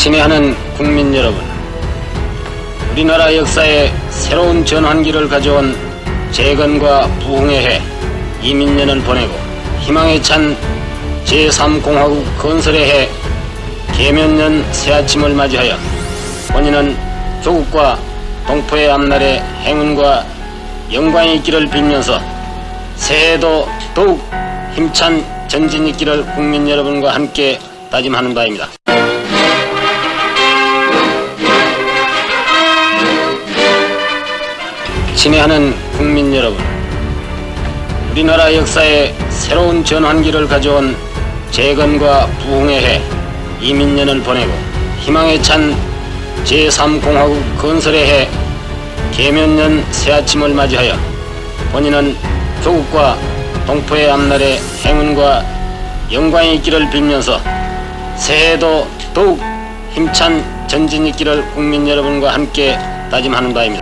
친애하는 국민 여러분, 우리나라 역사에 새로운 전환기를 가져온 재건과 부흥의 해 이민년을 보내고 희망에 찬 제3공화국 건설의 해 개면년 새아침을 맞이하여 본인은 조국과 동포의 앞날에 행운과 영광이 있기를 빌면서 새해에도 더욱 힘찬 전진 있기를 국민 여러분과 함께 다짐하는 바입니다. 친애하는 국민 여러분, 우리나라 역사에 새로운 전환기를 가져온 재건과 부흥의 해 이민년을 보내고 희망에 찬 제3공화국 건설의 해 개면년 새아침을 맞이하여 본인은 조국과 동포의 앞날에 행운과 영광이 있기를 빌면서 새해에도 더욱 힘찬 전진 있기를 국민 여러분과 함께 다짐하는 바입니다.